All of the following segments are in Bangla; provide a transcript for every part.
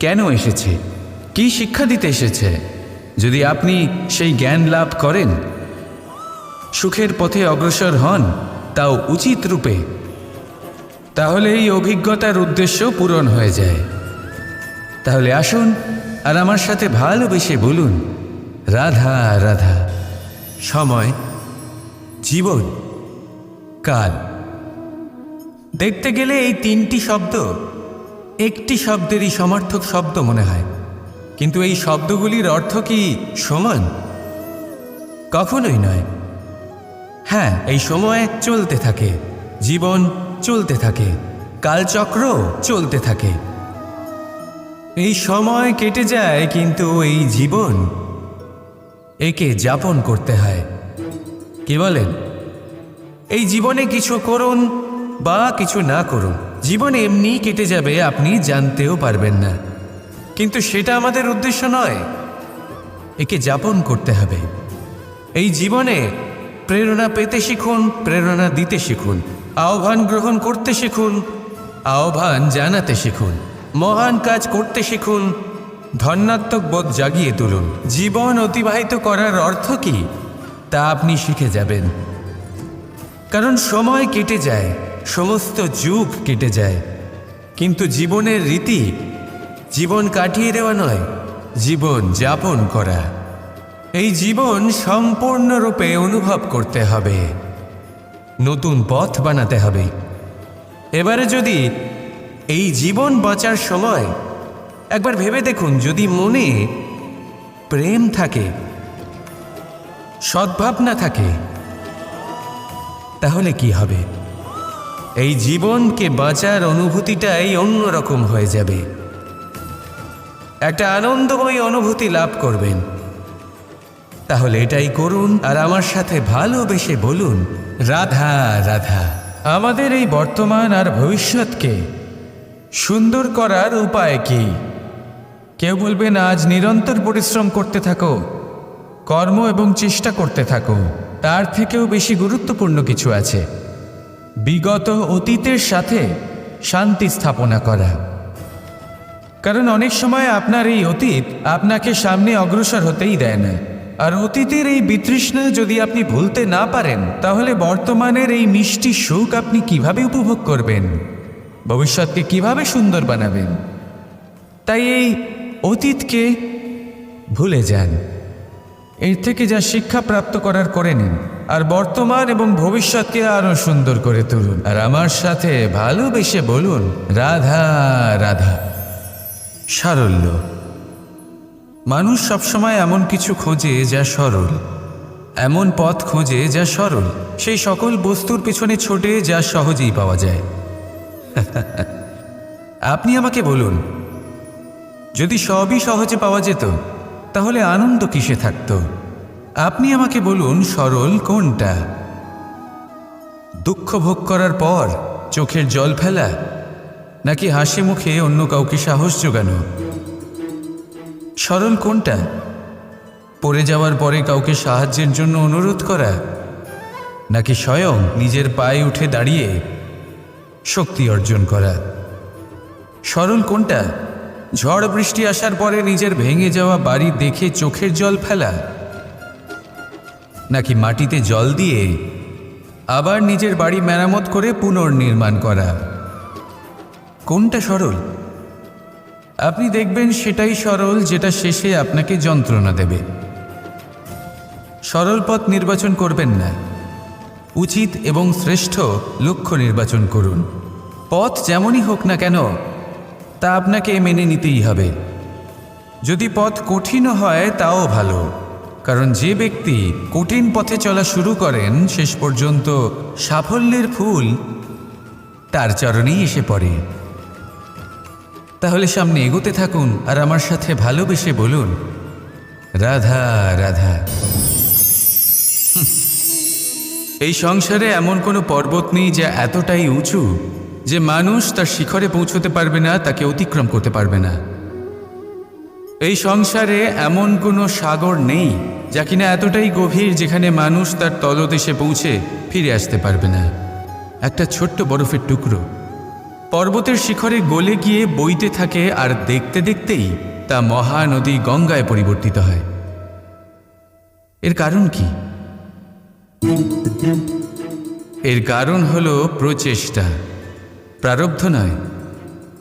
কেন এসেছে? কি শিক্ষা দিতে এসেছে? যদি আপনি সেই জ্ঞান লাভ করেন, সুখের পথে অগ্রসর হন, তাও উচিত রূপে, তাহলে এই অভিজ্ঞতার উদ্দেশ্য পূরণ হয়ে যায়। তাহলে আসুন আর আমার সাথে ভালোবেসে বলুন, রাধা রাধা, সময়, জীবন, কাল। দেখতে গেলে এই তিনটি শব্দ একটি শব্দেরই সমর্থক শব্দ মনে হয়। কিন্তু এই শব্দগুলির অর্থ কি সমান? কখনোই নয়। হ্যাঁ এই সময় চলতে থাকে, জীবন চলতে থাকে, কালচক্র চলতে থাকে। এই সময় কেটে যায়, কিন্তু এই জীবন একে যাপন করতে হয়। কি বলেন? এই জীবনে কিছু করুন বা কিছু না করুন। জীবন এমনি কেটে যাবে, আপনি জানতেও পারবেন না। কিন্তু সেটা আমাদের উদ্দেশ্য নয়। একে যাপন করতে হবে। এই জীবনে প্রেরণা পেতে শিখুন, প্রেরণা দিতে শিখুন, আহ্বান গ্রহণ করতে শিখুন, আহ্বান জানাতে শিখুন, মহান কাজ করতে শিখুন, ধন্যাত্মক বোধ জাগিয়ে তুলুন। জীবন অতিবাহিত করার অর্থ কি? তা আপনি শিখে যাবেন। কারণ সময় কেটে যায় সমস্ত যুগ কেটে যায়। কিন্তু জীবনের রীতি জীবন কাটিয়ে দেওয়া নয়, জীবন যাপন করা। এই জীবন সম্পূর্ণরূপে অনুভব করতে হবে। নতুন পথ বানাতে হবে। এবারে যদি এই জীবন বাঁচার সময় একবার ভেবে দেখুন, যদি মনে প্রেম থাকে, সদ্ভাবনা থাকে, তাহলে কি হবে? এই জীবনকে বাঁচার অনুভূতিটাই অন্যরকম হয়ে যাবে। একটা আনন্দময় অনুভূতি লাভ করবেন। তাহলে এটাই করুন আর আমার সাথে ভালোবেসে বলুন, রাধা রাধা, আমাদের এই বর্তমান আর ভবিষ্যৎকে সুন্দর করার উপায় কি? কেউ বলবেন আজ নিরন্তর পরিশ্রম করতে থাকো, কর্ম এবং চেষ্টা করতে থাকো, তার থেকেও বেশি গুরুত্বপূর্ণ কিছু আছে। বিগত অতীতের সাথে শান্তি স্থাপনা করা। কারণ অনেক সময় আপনার এই অতীত আপনাকে সামনে অগ্রসর হতেই দেয় না। আর অতীতের এই বিতৃষ্ণা যদি আপনি ভুলতে না পারেন, তাহলে বর্তমানের এই মিষ্টি সুখ আপনি কীভাবে উপভোগ করবেন? ভবিষ্যৎকে কীভাবে সুন্দর বানাবেন? তাই এই অতীতকে ভুলে যান। এর থেকে যা শিক্ষা প্রাপ্ত করার করে নিন। আর বর্তমান এবং ভবিষ্যৎকে আরও সুন্দর করে তুলুন। আর আমার সাথে ভালোবেসে বলুন, রাধা রাধা। সারল্য। মানুষ সবসময় এমন কিছু খোঁজে যা সরল। এমন পথ খোঁজে যা সরল। সেই সকল বস্তুর পিছনে ছোটে যা সহজেই পাওয়া যায়। আপনি আমাকে বলুন, যদি সবই সহজে পাওয়া যেত, তাহলে আনন্দ কিসে থাকতো? আপনি আমাকে বলুন, সরল কোনটা? দুঃখ ভোগ করার পর চোখের জল ফেলা, নাকি হাসি মুখে অন্য কাউকে সাহস জোগানো? সরল কোনটা? পড়ে যাওয়ার পরে কাউকে সাহায্যের জন্য অনুরোধ করা, নাকি স্বয়ং নিজের পায়ে উঠে দাঁড়িয়ে শক্তি অর্জন করা? সরল কোনটা? ঝড় বৃষ্টি আসার পরে নিজের ভেঙে যাওয়া বাড়ি দেখে চোখের জল ফেলা নাকি মাটিতে জল দিয়ে আবার নিজের বাড়ি মেরামত করে পুনর্নির্মাণ করা? কোনটা সরল? আপনি দেখবেন সেটাই সরল যেটা শেষে আপনাকে যন্ত্রণা দেবে। সরল পথ নির্বাচন করবেন না। উচিত এবং শ্রেষ্ঠ লক্ষ্য নির্বাচন করুন। পথ যেমনই হোক না কেন, তা আপনাকে মেনে নিতেই হবে। যদি পথ কঠিনও হয়, তাও ভালো। কারণ যে ব্যক্তি কঠিন পথে চলা শুরু করেন, শেষ পর্যন্ত সাফল্যের ফুল তার চরণেই এসে পড়ে। তাহলে সামনে এগোতে থাকুন আর আমার সাথে ভালোবেসে বলুন, রাধা রাধা। এই সংসারে এমন কোনো পর্বত নেই যা এতটাই উঁচু যে মানুষ তার শিখরে পৌঁছতে পারবে না, তাকে অতিক্রম করতে পারবে না। এই সংসারে এমন কোনো সাগর নেই যা কিনা এতটাই গভীর যেখানে মানুষ তার তলদেশে পৌঁছে ফিরে আসতে পারবে না। একটা ছোট্ট বরফের টুকরো। পর্বতের শিখরে গলে গিয়ে বইতে থাকে আর দেখতে দেখতেই তা মহানদী গঙ্গায় পরিবর্তিত হয়। এর কারণ কি? এর কারণ হলো প্রচেষ্টা। প্রারব্ধ নয়।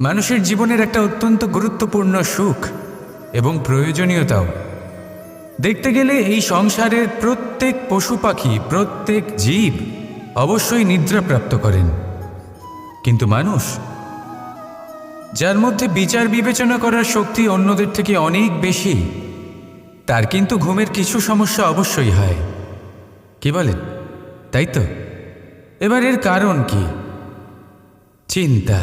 মানুষের জীবনের একটা অত্যন্ত গুরুত্বপূর্ণ সুখ এবং প্রয়োজনীয়তাও। দেখতে গেলে এই সংসারের প্রত্যেক পশু পাখি, প্রত্যেক জীব অবশ্যই নিদ্রা প্রাপ্ত করেন। কিন্তু মানুষ, যার মধ্যে বিচার বিবেচনা করার শক্তি অন্যদের থেকে অনেক বেশি, তার কিন্তু ঘুমের কিছু সমস্যা অবশ্যই হয়। কি বলেন? তাই তো? এবার এর কারণ কি? চিন্তা।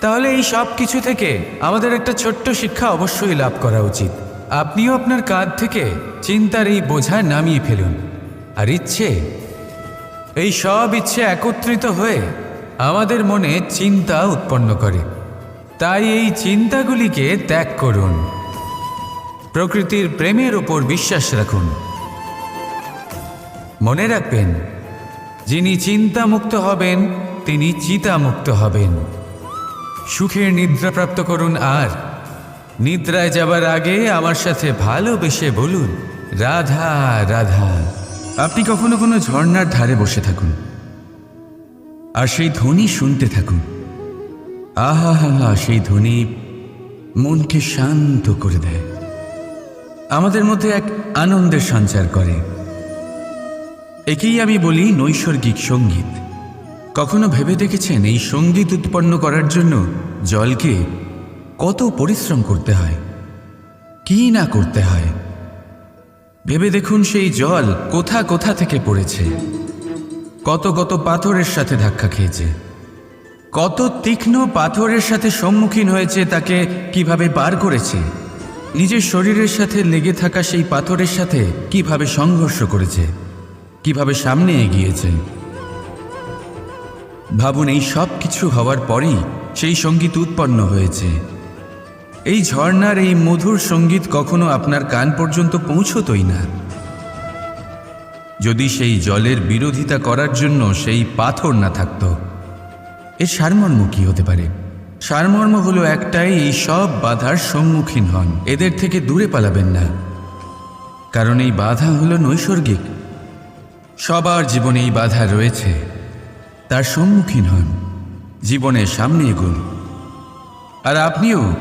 তাহলে এই সব কিছু থেকে আমাদের একটা ছোট্ট শিক্ষা অবশ্যই লাভ করা উচিত। আপনিও আপনার কাঁধ থেকে চিন্তার এই বোঝা নামিয়ে ফেলুন। আর ইচ্ছে? এই সব ইচ্ছে একত্রিত হয়ে আমাদের মনে চিন্তা উৎপন্ন করে। তাই এই চিন্তাগুলিকে ত্যাগ করুন। প্রকৃতির প্রেমের ওপর বিশ্বাস রাখুন। মনে রাখবেন, যিনি চিন্তামুক্ত হবেন, তিনি চিতামুক্ত হবেন। সুখের নিদ্রা প্রাপ্ত করুন আর। নিদ্রায় যাবার আগে আমার সাথে ভালোবেসে বলুন, রাধা রাধা। আপনি কখনো কোনো ঝর্ণার ধারে বসে থাকুন আর সেই ধ্বনি শুনতে থাকুন। আহা, হা সেই ধ্বনি মনকে শান্ত করে দেয়। আমাদের মধ্যে এক আনন্দের সঞ্চার করে। একেই আমি বলি নৈসর্গিক সংগীত। কখনো ভেবে দেখেছেন এই সংগীত উৎপন্ন করার জন্য জলকে কত পরিশ্রম করতে হয়? কি না করতে হয়? ভেবে দেখুন সেই জল কোথা কোথা থেকে পড়েছে। কত কত পাথরের সাথে ধাক্কা খেয়েছে। কত তীক্ষ্ণ পাথরের সাথে সম্মুখীন হয়েছে তাকে কীভাবে পার করেছে? নিজের শরীরের সাথে লেগে থাকা সেই পাথরের সাথে কীভাবে সংঘর্ষ করেছে? কীভাবে সামনে এগিয়েছে? ভাবুন এই সব কিছু হওয়ার পরেই সেই সংগীত উৎপন্ন হয়েছে। এই ঝর্ণার এই মধুর সংগীত কখনো আপনার কান পর্যন্ত পৌঁছতই না। যদি সেই জলের বিরোধিতা করার জন্য সেই পাথর না থাকত, এর সারমর্ম কি হতে পারে? সারমর্ম হলো একটাই, এই সব বাধার সম্মুখীন হন। এদের থেকে দূরে পালাবেন না। কারণ এই বাধা হলো নৈসর্গিক। সবার জীবনে এই বাধা রয়েছে। তার সম্মুখীন হন। জীবনের সামনে এগুন। আর আপনিও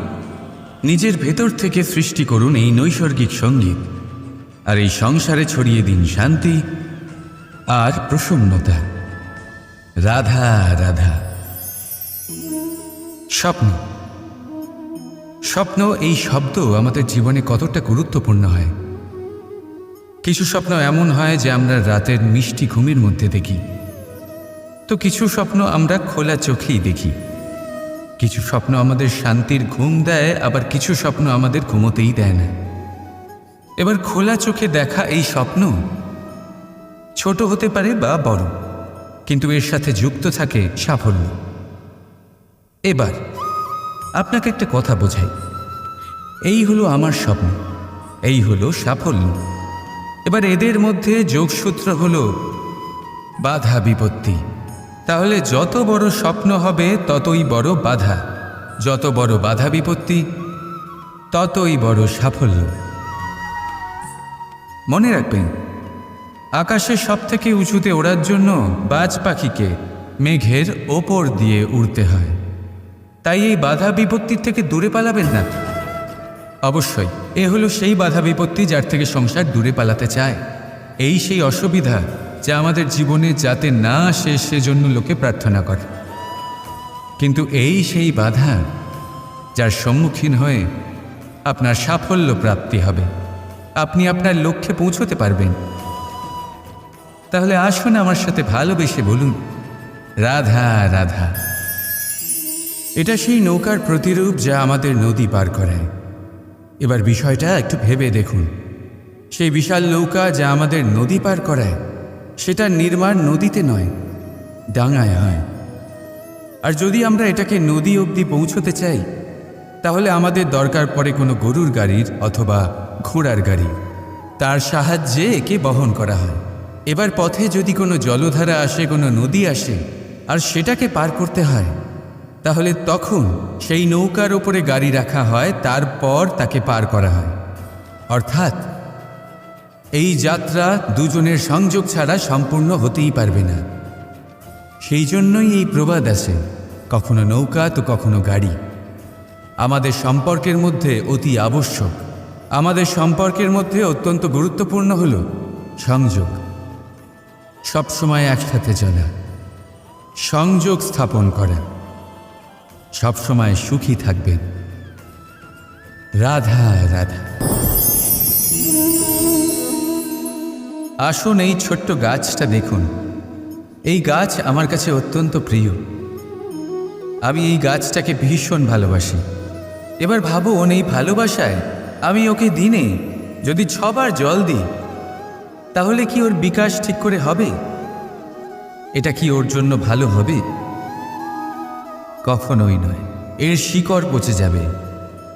নিজের ভেতর থেকে সৃষ্টি করুন এই নৈসর্গিক সংগীত। আর এই সংসারে ছড়িয়ে দিন শান্তি আর প্রসন্নতা। রাধা রাধা। স্বপ্ন। স্বপ্ন, এই শব্দ আমাদের জীবনে কতটা গুরুত্বপূর্ণ হয়। কিছু স্বপ্ন এমন হয় যে আমরা রাতের মিষ্টি ঘুমের মধ্যে দেখি। তো কিছু স্বপ্ন আমরা খোলা চোখেই দেখি। কিছু স্বপ্ন আমাদের শান্তির ঘুম দেয়, আবার কিছু স্বপ্ন আমাদের ঘুমোতেই দেয় না। এবার খোলা চোখে দেখা এই স্বপ্ন ছোট হতে পারে বা বড়, কিন্তু এর সাথে যুক্ত থাকে সাফল্য। এবার আপনাকে একটা কথা বোঝাই। এই হলো আমার স্বপ্ন, এই হলো সাফল্য। এবার এদের মধ্যে যোগসূত্র হলো বাধা বিপত্তি। তাহলে যত বড় স্বপ্ন হবে, ততই বড় বাধা। যত বড় বাধা বিপত্তি, ততই বড় সাফল্য। মনে রাখবেন, আকাশে সব থেকে উঁচুতে ওড়ার জন্য বাজ পাখিকে মেঘের ওপর দিয়ে উড়তে হয়। তাই এই বাধা বিপত্তির থেকে দূরে পালাবেন না। অবশ্যই, এ হলো সেই বাধা বিপত্তি যার থেকে সংসার দূরে পালাতে চায়। এই সেই অসুবিধা যা আমাদের জীবনে যাতে না আসে, সেজন্য লোকে প্রার্থনা করে। কিন্তু এই সেই বাধা যার সম্মুখীন হয়ে আপনার সাফল্য প্রাপ্তি হবে। আপনি আপনার লক্ষ্যে পৌঁছতে পারবেন। তাহলে আসুন আমার সাথে ভালোবেসে বলুন, রাধা রাধা। এটা সেই নৌকার প্রতিরূপ যা আমাদের নদী পার করায়। এবার বিষয়টা একটু ভেবে দেখুন। সেই বিশাল নৌকা যা আমাদের নদী পার করায় সেটা নির্মাণ নদীতে নয়, ডাঙায় হয়। আর যদি আমরা এটাকে নদী অবধি পৌঁছতে চাই, তাহলে আমাদের দরকার পড়ে কোনো গরুর গাড়ির অথবা ঘোড়ার গাড়ি। তার সাহায্যে একে বহন করা হয়। এবার পথে যদি কোনো জলধারা আসে, কোনো নদী আসে, আর সেটাকে পার করতে হয়, তাহলে তখন সেই নৌকার ওপরে গাড়ি রাখা হয়, তারপর তাকে পার করা হয়। অর্থাৎ এই যাত্রা দুজনের সংযোগ ছাড়া সম্পূর্ণ হতেই পারবে না। সেই জন্যই এই প্রবাদ আছে, কখনো নৌকা তো কখনো গাড়ি। আমাদের সম্পর্কের মধ্যে অতি আবশ্যক, আমাদের সম্পর্কের মধ্যে অত্যন্ত গুরুত্বপূর্ণ হল সংযোগ। সবসময় একসাথে চলা, সংযোগ স্থাপন করা। সবসময় সুখী থাকবেন। রাধা রাধা। আসুন এই ছোট্ট গাছটা দেখুন। এই গাছ আমার কাছে অত্যন্ত প্রিয়। আমি এই গাছটাকে ভীষণ ভালোবাসি। এবার ভাবুন, এই ভালোবাসায় আমি ওকে দিনে যদি ছবার জল দিই, তাহলে কি ওর বিকাশ ঠিক করে হবে? এটা কি ওর জন্য ভালো হবে? কখনোই নয়। এর শিকড় পচে যাবে।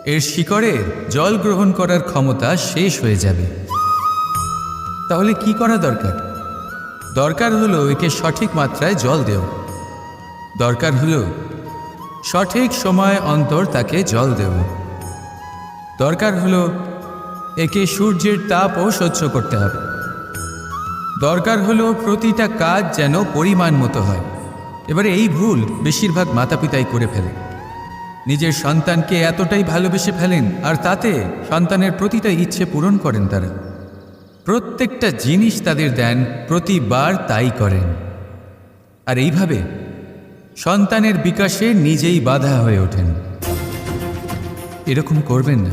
এর শিকড়ের জল গ্রহণ করার ক্ষমতা শেষ হয়ে যাবে। তাহলে কি করা দরকার? দরকার হলো একে সঠিক মাত্রায় জল দেও। দরকার হলো সঠিক সময় অন্তর তাকে জল দেব দরকার হলো একে সূর্যের তাপও সহ্য করতে হবে। দরকার হলো প্রতিটা কাজ যেন পরিমাণ মতো হয়। এবারে এই ভুল বেশিরভাগ মাতা পিতাই করে ফেলে। নিজের সন্তানকে এতটাই ভালোবেসে ফেলেন আর তাতে সন্তানের প্রতিটা ইচ্ছে পূরণ করেন তারা। প্রত্যেকটা জিনিস তাদের দেন, প্রতিবার তাই করেন। আর এইভাবে সন্তানের বিকাশে নিজেই বাধা হয়ে ওঠেন। এরকম করবেন না।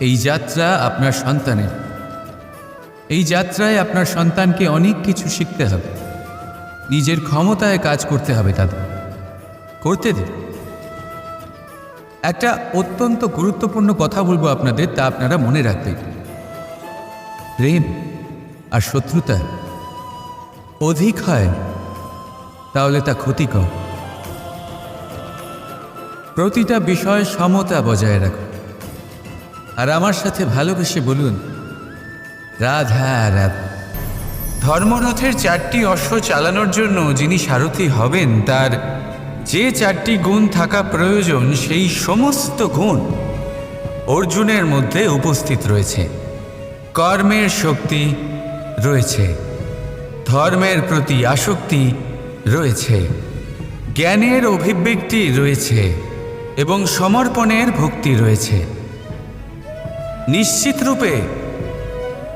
এই যাত্রা আপনার সন্তানের। এই যাত্রায় আপনার সন্তানকে অনেক কিছু শিখতে হবে। নিজের ক্ষমতায় কাজ করতে হবে তাদের। করতে দিন। একটা অত্যন্ত গুরুত্বপূর্ণ কথা বলব আপনাদের, তা আপনারা মনে রাখবেন। প্রেম আর শত্রুতা অধিক হয়, তাহলে তা ক্ষতিকর। প্রতিটা বিষয় সমতা বজায় রাখো। আর আমার সাথে ভালোবেসে বলুন, রাধা রাধা। ধর্মরথের চারটি অশ্ব চালানোর জন্য যিনি সারথি হবেন, তার যে চারটি গুণ থাকা প্রয়োজন, সেই সমস্ত গুণ অর্জুনের মধ্যে উপস্থিত রয়েছে। কর্মের শক্তি রয়েছে, ধর্মের প্রতি আসক্তি রয়েছে, জ্ঞানের অভিব্যক্তি রয়েছে এবং সমর্পণের ভক্তি রয়েছে। নিশ্চিত রূপে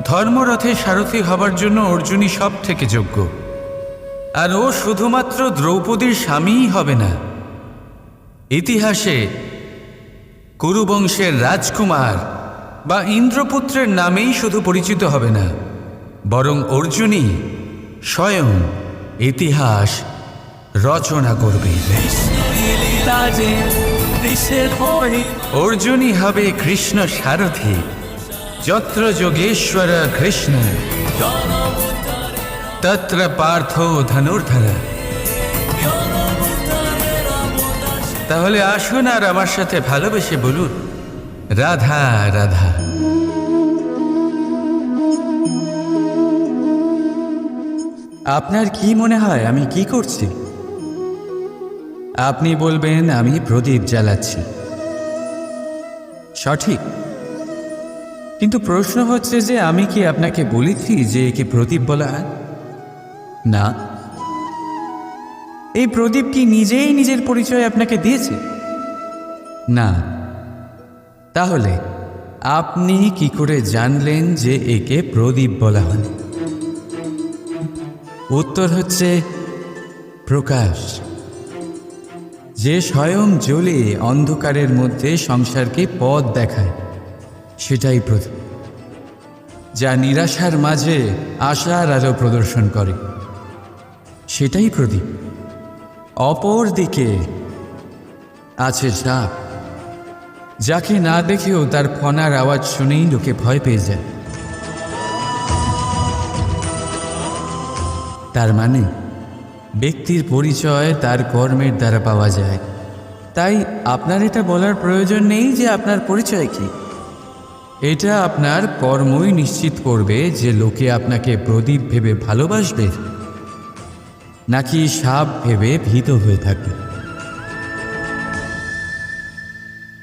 ধর্মরথে সারথি হবার জন্য অর্জুনই সব থেকে যোগ্য। আর ও শুধুমাত্র দ্রৌপদীর স্বামীই হবে না। ইতিহাসে কুরুবংশের রাজকুমার বা ইন্দ্রপুত্রের নামেই শুধু পরিচিত হবে না, বরং অর্জুনই স্বয়ং ইতিহাস রচনা করবে। অর্জুনই হবে কৃষ্ণ সারথি, যত্র যোগেশ্বর কৃষ্ণ, তত্র পার্থ ধনুর্ধর। তাহলে আসুন আর আমার সাথে ভালোবেসে বলুন রাধা রাধা। আপনার কি মনে হয় আমি কি করছি? আপনি বলবেন, আমি প্রদীপ জ্বালাচ্ছি। সঠিক। কিন্তু প্রশ্ন হচ্ছে যে, আমি কি আপনাকে বলেছি যে একে প্রদীপ বলা হয়? না। এই প্রদীপ কি নিজেই নিজের পরিচয় আপনাকে দিয়েছে? না। তাহলে আপনি কি করে জানলেন যে একে প্রদীপ বলা হয়? উত্তর হচ্ছে প্রকাশ। যে স্বয়ং জ্বলে অন্ধকারের মধ্যে সংসারকে পথ দেখায়, সেটাই প্রদীপ যা নিরাশার মাঝে আশার আলো প্রদর্শন করে। সেটাই প্রদীপ। অপর দিকে আছে সাপ। যাকে না দেখেও তার ফনার আওয়াজ শুনেই লোকে ভয় পেয়ে যায়। তার মানে ব্যক্তির পরিচয় তার কর্মের দ্বারা পাওয়া যায়। তাই আপনার এটা বলার প্রয়োজন নেই যে আপনার পরিচয় কি। এটা আপনার কর্মই নিশ্চিত করবে যে লোকে আপনাকে প্রদীপ ভেবে ভালোবাসবে, নাকি সাপ ভেবে ভীত হয়ে থাকবে।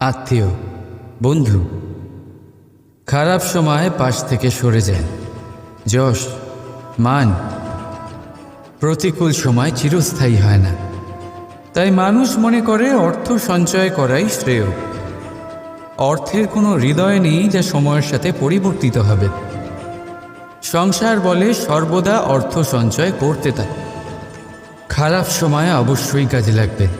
আত্মীয়, বন্ধু, খারাপ সময় পাশ থেকে সরে যায়। যশ, মান, প্রতিকূল সময় চিরস্থায়ী হয় না। তাই মানুষ মনে করে অর্থ সঞ্চয় করাই শ্রেয়। অর্থের কোনো হৃদয় নেই যা সময়ের সাথে পরিবর্তিত হবে। সংসার বলে সর্বদা অর্থ সঞ্চয় করতে থাকে খারাপ সময় অবশ্যই কাজে লাগবে।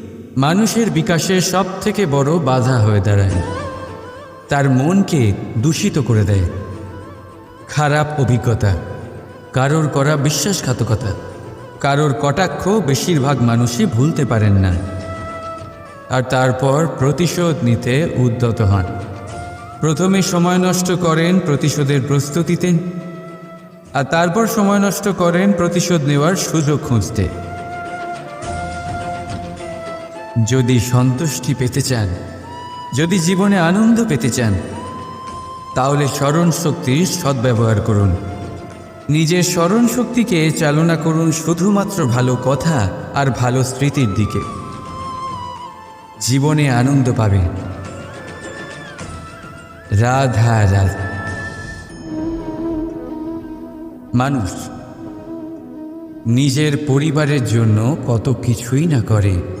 মানুষের বিকাশের সব থেকে বড় বাধা হয়ে দাঁড়ায়। তার মনকে দূষিত করে দেয়। খারাপ অভিজ্ঞতা, কারোর করা বিশ্বাসঘাতকতা, কারোর কটাক্ষ বেশিরভাগ মানুষই ভুলতে পারেন না। আর তারপর প্রতিশোধ নিতে উদ্যত হন। প্রথমে সময় নষ্ট করেন প্রতিশোধের প্রস্তুতিতে, আর তারপর সময় নষ্ট করেন প্রতিশোধ নেওয়ার সুযোগ খুঁজতে। যদি সন্তুষ্টি পেতে চান, যদি জীবনে আনন্দ পেতে চান, তাহলে স্মরণ শক্তির সদ্ব্যবহার করুন। নিজের স্মরণ শক্তিকে চালনা করুন শুধুমাত্র ভালো কথা আর ভালো স্মৃতির দিকে। জীবনে আনন্দ পাবে রাধা রাধা। মানুষ নিজের পরিবারের জন্য কত কিছুই না করে।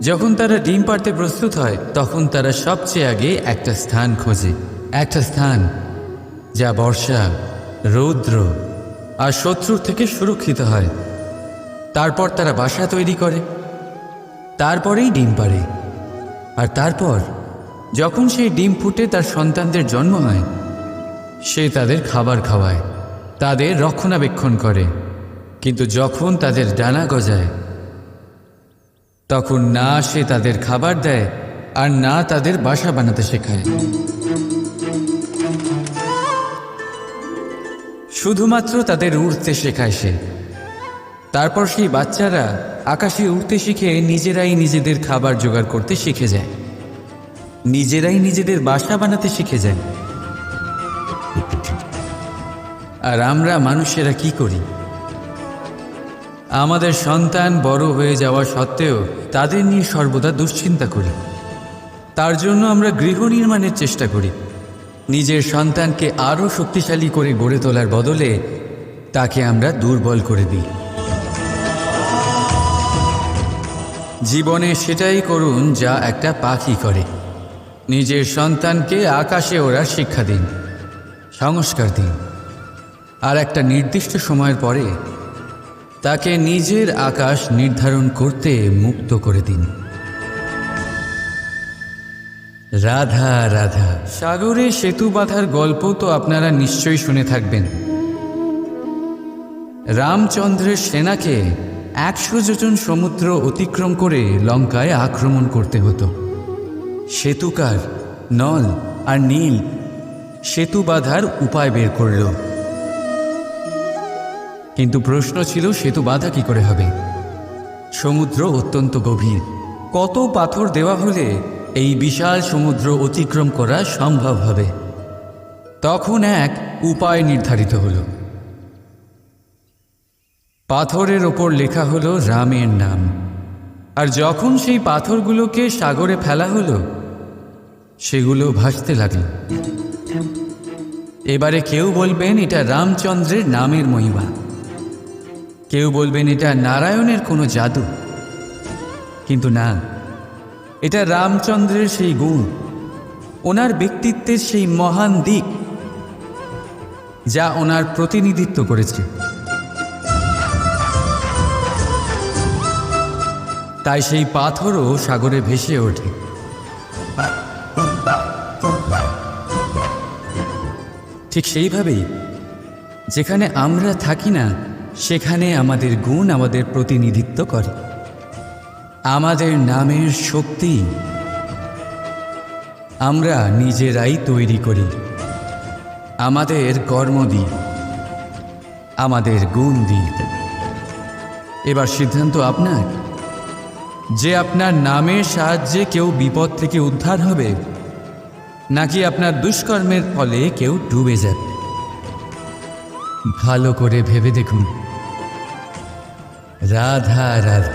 যখন তারা ডিম পাড়তে প্রস্তুত হয়, তখন তারা সবচেয়ে আগে একটা স্থান খোঁজে। একটা স্থান যা বর্ষা, রৌদ্র আর শত্রুর থেকে সুরক্ষিত হয়। তারপর তারা বাসা তৈরি করে। তারপরেই ডিম পাড়ে। আর তারপর যখন সেই ডিম ফুটে তার সন্তানদের জন্ম হয়, সে তাদের খাবার খাওয়ায়, তাদের রক্ষণাবেক্ষণ করে। কিন্তু যখন তাদের ডানা গজায় তখন না সে তাদের খাবার দেয় আর না তাদের বাসা বানাতে শেখায়। শুধুমাত্র তাদের উড়তে শেখায় সে। তারপর সেই বাচ্চারা আকাশে উড়তে শিখে নিজেরাই নিজেদের খাবার জোগাড় করতে শিখে যায়। নিজেরাই নিজেদের বাসা বানাতে শিখে যায়। আর আমরা মানুষেরা কি করি? আমাদের সন্তান বড় হয়ে যাওয়া সত্ত্বেও তাদের নিয়ে সর্বদা দুশ্চিন্তা করি। তার জন্য আমরা গৃহ নির্মাণের চেষ্টা করি। নিজের সন্তানকে আরও শক্তিশালী করে গড়ে তোলার বদলে তাকে আমরা দুর্বল করে দিই। জীবনে সেটাই করুন যা একটা পাখি করে। নিজের সন্তানকে আকাশে ওড়ার শিক্ষা দিন, সংস্কার দিন। আর একটা নির্দিষ্ট সময়ের পরে তাকে নিজের আকাশ নির্ধারণ করতে মুক্ত করে দিন। রাধা রাধা। সাগরে সেতু বাঁধার গল্প তো আপনারা নিশ্চয়ই শুনে থাকবেন। রামচন্দ্রের সেনাকে একশো যোজন সমুদ্র অতিক্রম করে লঙ্কায় আক্রমণ করতে হতো। সেতুকার নল আর নীল সেতু বাঁধার উপায় বের করল। কিন্তু প্রশ্ন ছিল, সেতু বাঁধা কি করে হবে? সমুদ্র অত্যন্ত গভীর। কত পাথর দেওয়া হলে এই বিশাল সমুদ্র অতিক্রম করা সম্ভব হবে? তখন এক উপায় নির্ধারিত হলো। পাথরের ওপর লেখা হলো রামের নাম। আর যখন সেই পাথরগুলোকে সাগরে ফেলা হলো, সেগুলো ভাসতে লাগল। এবারে কেউ বলবেন, এটা রামচন্দ্রের নামের মহিমা। কেউ বলবেন এটা নারায়ণের কোনো জাদু। কিন্তু না, এটা রামচন্দ্রের সেই গুণ, ওনার ব্যক্তিত্বের সেই মহান দিক, যা ওনার প্রতিনিধিত্ব করেছে। তাই সেই পাথরও সাগরে ভেসে ওঠে। ঠিক সেইভাবেই, যেখানে আমরা থাকি না সেখানে আমাদের গুণ আমাদের প্রতিনিধিত্ব করে। আমাদের নামের শক্তি আমরা নিজেরাই তৈরি করি। আমাদের কর্ম দিই, আমাদের গুণ দিই। এবার সিদ্ধান্ত আপনার। যে আপনার নামের সাহায্যে কেউ বিপদ থেকে উদ্ধার হবে, নাকি আপনার দুষ্কর্মের ফলে কেউ ডুবে যাবে। ভালো করে ভেবে দেখুন। রাধা রাধা